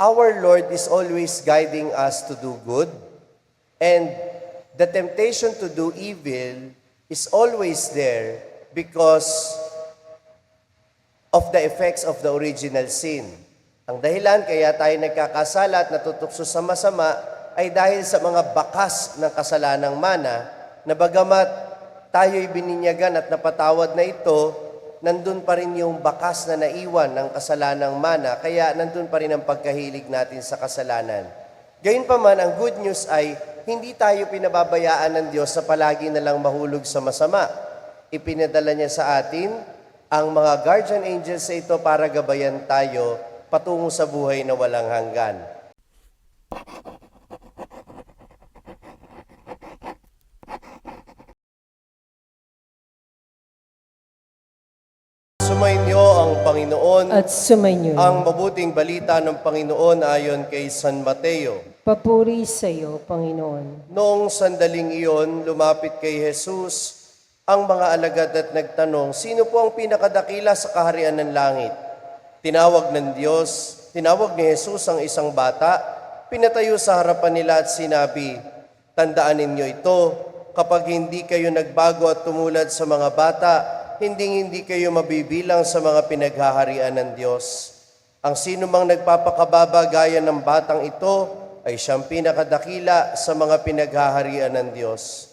our Lord is always guiding us to do good, and the temptation to do evil is always there because of the effects of the original sin. Ang dahilan kaya tayo nagkakasala at natutukso sa masama ay dahil sa mga bakas ng kasalanang mana na bagamat tayo'y bininyagan at napatawad na ito, nandun pa rin yung bakas na naiwan ng kasalanang mana, kaya nandun pa rin ang pagkahilig natin sa kasalanan. Gayunpaman, ang good news ay hindi tayo pinababayaan ng Diyos sa palagi na lang mahulog sa masama. Ipinadala niya sa atin ang mga guardian angels sa ito para gabayan tayo patungo sa buhay na walang hanggan. Sumainyo ang Panginoon at sumainyo. ang mabuting balita ng Panginoon ayon kay San Mateo. Papuri sa iyo, Panginoon. Noong sandaling iyon, lumapit kay Jesus ang mga alagad at nagtanong, Sino po ang pinakadakila sa kaharian ng langit? Tinawag ng Diyos, tinawag ni Jesus ang isang bata, pinatayo sa harapan nila at sinabi, Tandaan ninyo ito, kapag hindi kayo nagbago at tumulad sa mga bata, hindi hindi kayo mabibilang sa mga pinaghaharian ng Diyos. Ang sino mang nagpapakababa gaya ng batang ito ay siyang pinakadakila sa mga pinaghaharian ng Diyos.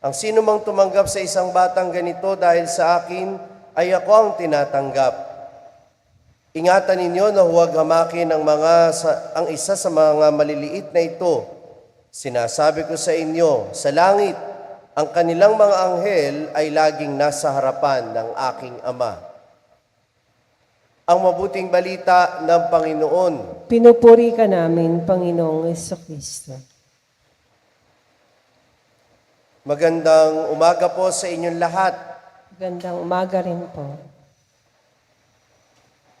Ang sino mang tumanggap sa isang batang ganito dahil sa akin, ay ako ang tinatanggap. Ingatan ninyo na huwag hamakin ang, mga, sa, ang isa sa mga maliliit na ito. Sinasabi ko sa inyo, sa langit, ang kanilang mga anghel ay laging nasa harapan ng aking Ama. Ang mabuting balita ng Panginoon. Pinupuri ka namin, Panginoong Kristo. Magandang umaga po sa inyong lahat. Gandang umaga rin po.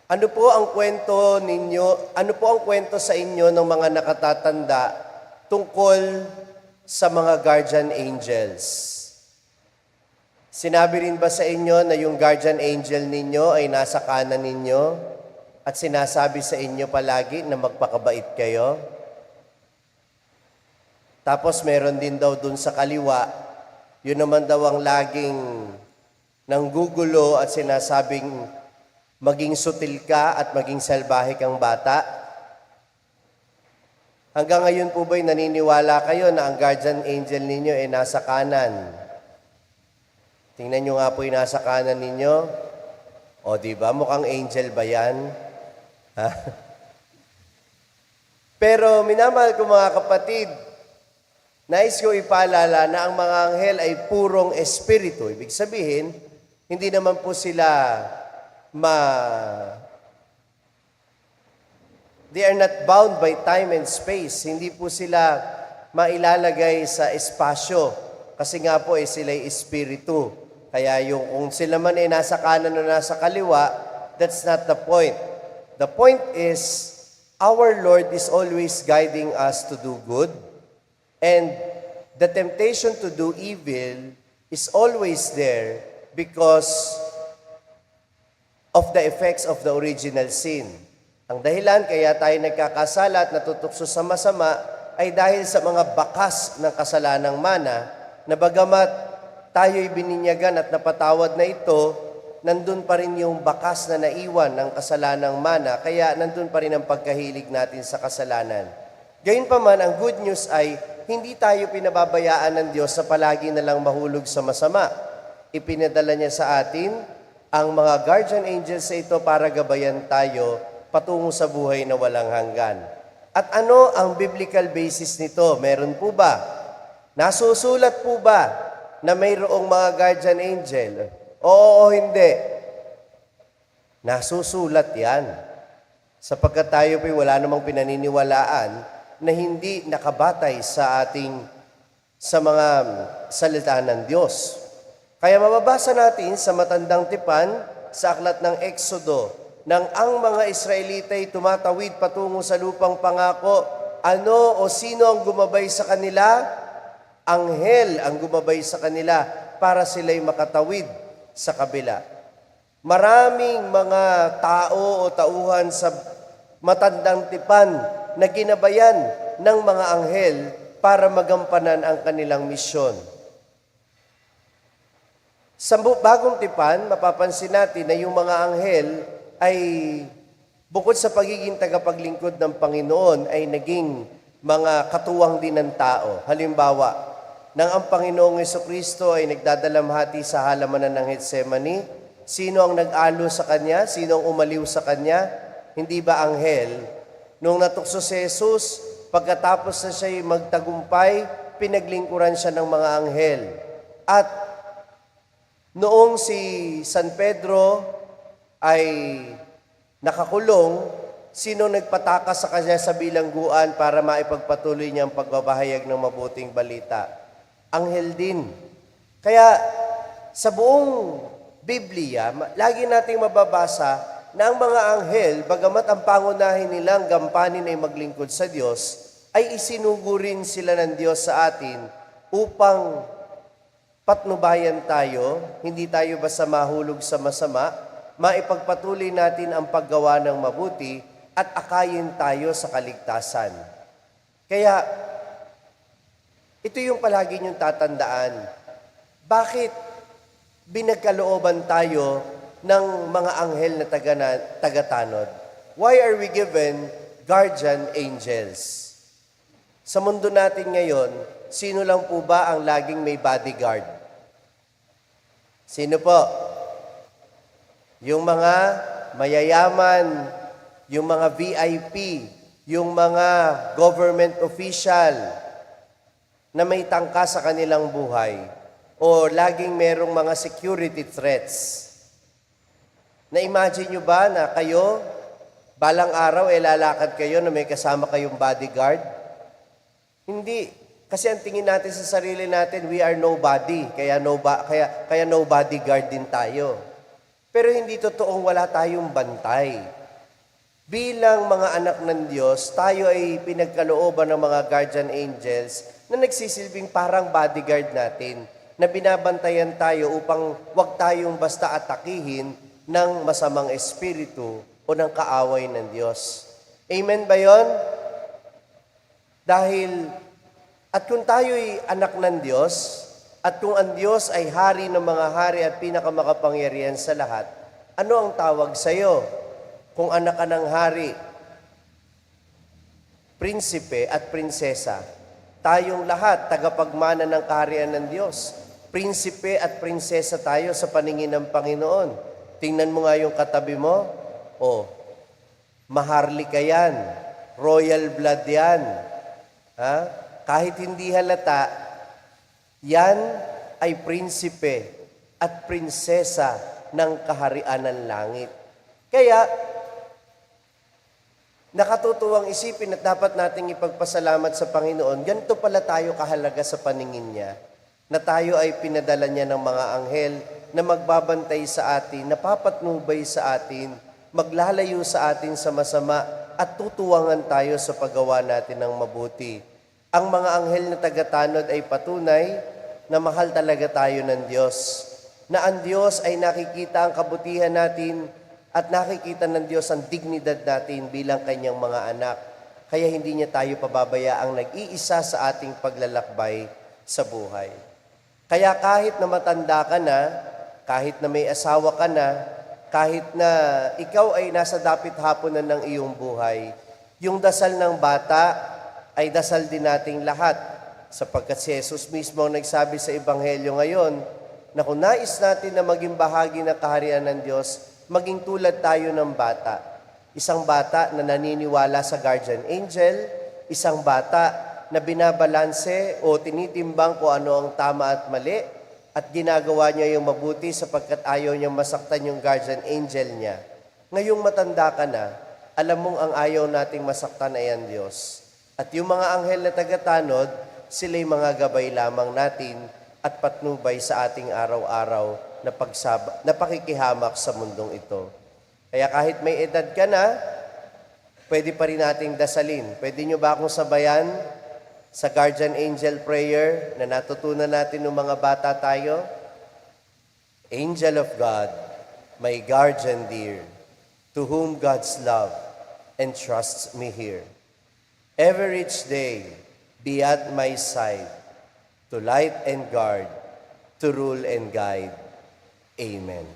Ano po ang kwento ninyo, ano po ang kwento sa inyo ng mga nakatatanda tungkol sa mga guardian angels? Sinabi rin ba sa inyo na yung guardian angel ninyo ay nasa kanan ninyo at sinasabi sa inyo palagi na magpakabait kayo? Tapos meron din daw dun sa kaliwa, yun naman daw ang laging nanggugulo at sinasabing maging sutil ka at maging salbahe kang bata? Hanggang ngayon po ba'y naniniwala kayo na ang guardian angel ninyo ay nasa kanan? Tingnan nyo nga po nasa kanan ninyo. O, di ba? Mukhang angel ba yan? Ha? Pero minamahal ko mga kapatid, nais ko ipaalala na ang mga anghel ay purong espiritu. Ibig sabihin, hindi naman po sila ma... They are not bound by time and space. Hindi po sila mailalagay sa espasyo. Kasi nga po eh, sila ay espiritu. Kaya yung kung sila man ay nasa kanan o nasa kaliwa, that's not the point. The point is, our Lord is always guiding us to do good. And the temptation to do evil is always there because of the effects of the original sin. Ang dahilan kaya tayo nagkakasala at natutukso sa masama ay dahil sa mga bakas ng kasalanang mana na bagamat tayo'y bininyagan at napatawad na ito, nandun pa rin yung bakas na naiwan ng kasalanang mana, kaya nandun pa rin ang pagkahilig natin sa kasalanan. Gayunpaman, ang good news ay hindi tayo pinababayaan ng Diyos sa palagi na lang mahulog sa masama. Ipinadala niya sa atin ang mga guardian angels sa ito para gabayan tayo patungo sa buhay na walang hanggan. At ano ang biblical basis nito? Meron po ba? Nasusulat po ba na mayroong mga guardian angel? Oo o hindi? Nasusulat yan. Sapagkat tayo po'y wala namang pinaniniwalaan na hindi nakabatay sa ating sa mga salita ng Diyos. Kaya mababasa natin sa matandang tipan sa aklat ng Exodo nang ang mga Israelita ay tumatawid patungo sa lupang pangako, ano o sino ang gumabay sa kanila? Anghel ang gumabay sa kanila para sila'y makatawid sa kabila. Maraming mga tao o tauhan sa matandang tipan na ginabayan ng mga anghel para magampanan ang kanilang misyon. Sa bagong tipan, mapapansin natin na yung mga anghel ay bukod sa pagiging tagapaglingkod ng Panginoon ay naging mga katuwang din ng tao. Halimbawa, nang ang Panginoong Yeso Kristo ay nagdadalamhati sa halamanan ng Getsemani, sino ang nag-alo sa Kanya? Sino ang umaliw sa Kanya? Hindi ba anghel? Nung natukso si Jesus, pagkatapos na siya magtagumpay, pinaglingkuran siya ng mga anghel. At Noong si San Pedro ay nakakulong, sino nagpataka sa kanya sa bilangguan para maipagpatuloy niya ang pagbabahayag ng mabuting balita? Anghel din. Kaya sa buong Biblia, lagi nating mababasa na ang mga anghel, bagamat ang pangunahin nilang gampanin ay maglingkod sa Diyos, ay isinugo rin sila ng Diyos sa atin upang patnubayan tayo, hindi tayo basta mahulog sa masama, maipagpatuloy natin ang paggawa ng mabuti at akayin tayo sa kaligtasan. Kaya, ito yung palagi niyong tatandaan. Bakit binagkalooban tayo ng mga anghel na taga tagatanod? Why are we given guardian angels? Sa mundo natin ngayon, sino lang po ba ang laging may bodyguard? Sino po? Yung mga mayayaman, yung mga VIP, yung mga government official na may tangka sa kanilang buhay o laging merong mga security threats. Na-imagine nyo ba na kayo, balang araw, eh lalakad kayo na may kasama kayong bodyguard? Hindi. Kasi ang tingin natin sa sarili natin, we are nobody. Kaya, no kaya, kaya nobody guard din tayo. Pero hindi totoong wala tayong bantay. Bilang mga anak ng Diyos, tayo ay pinagkalooban ng mga guardian angels na nagsisilbing parang bodyguard natin na binabantayan tayo upang wag tayong basta atakihin ng masamang espiritu o ng kaaway ng Diyos. Amen ba yon? Dahil at kung tayo'y anak ng Diyos, at kung ang Diyos ay hari ng mga hari at pinakamakapangyarihan sa lahat, ano ang tawag sa iyo? Kung anak ka ng hari, prinsipe at prinsesa, tayong lahat tagapagmana ng kaharian ng Diyos. Prinsipe at prinsesa tayo sa paningin ng Panginoon. Tingnan mo nga yung katabi mo. O, maharlika yan. Royal blood yan. Ha? Kahit hindi halata, yan ay prinsipe at prinsesa ng kaharian ng langit. Kaya, nakatutuwang isipin at dapat nating ipagpasalamat sa Panginoon, ganito pala tayo kahalaga sa paningin niya, na tayo ay pinadala niya ng mga anghel na magbabantay sa atin, napapatnubay sa atin, maglalayo sa atin sa masama at tutuwangan tayo sa paggawa natin ng mabuti. Ang mga anghel na tagatanod ay patunay na mahal talaga tayo ng Diyos. Na ang Diyos ay nakikita ang kabutihan natin at nakikita ng Diyos ang dignidad natin bilang kanyang mga anak. Kaya hindi niya tayo pababayaang nag-iisa sa ating paglalakbay sa buhay. Kaya kahit na matanda ka na, kahit na may asawa ka na, kahit na ikaw ay nasa dapit hapon na ng iyong buhay, yung dasal ng bata ay dasal din nating lahat sapagkat si Jesus mismo ang nagsabi sa Ebanghelyo ngayon na kung nais natin na maging bahagi ng kaharian ng Diyos, maging tulad tayo ng bata. Isang bata na naniniwala sa guardian angel, isang bata na binabalanse o tinitimbang kung ano ang tama at mali at ginagawa niya yung mabuti sapagkat ayaw niyang masaktan yung guardian angel niya. Ngayong matanda ka na, alam mong ang ayaw nating masaktan ay ang Diyos. At yung mga anghel na tagatanod, sila'y mga gabay lamang natin at patnubay sa ating araw-araw na, pagsaba, na pakikihamak sa mundong ito. Kaya kahit may edad ka na, pwede pa rin nating dasalin. Pwede nyo ba akong sabayan sa guardian angel prayer na natutunan natin ng mga bata tayo? Angel of God, my guardian dear, to whom God's love and trusts me here. Ever each day, be at my side, to light and guard, to rule and guide. Amen.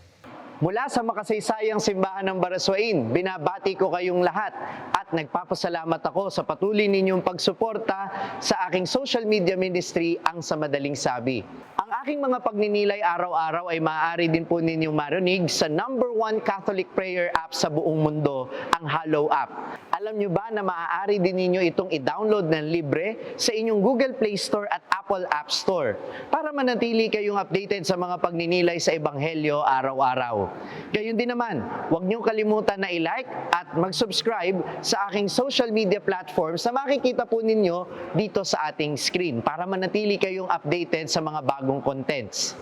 Mula sa makasaysayang simbahan ng Baraswain, binabati ko kayong lahat at nagpapasalamat ako sa patuloy ninyong pagsuporta sa aking social media ministry, ang sa madaling sabi. Ang aking mga pagninilay araw-araw ay maaari din po ninyong marinig sa number one Catholic prayer app sa buong mundo, ang Hallow app. Alam nyo ba na maaari din ninyo itong i-download ng libre sa inyong Google Play Store at Apple App Store para manatili kayong updated sa mga pagninilay sa Ebanghelyo araw-araw. Gayun din naman, huwag niyong kalimutan na i-like at mag-subscribe sa aking social media platforms na makikita po ninyo dito sa ating screen para manatili kayong updated sa mga bagong contents.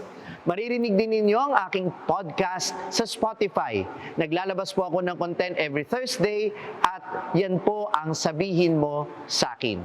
Maririnig din ninyo ang aking podcast sa Spotify. Naglalabas po ako ng content every Thursday at yan po ang sabihin mo sa akin.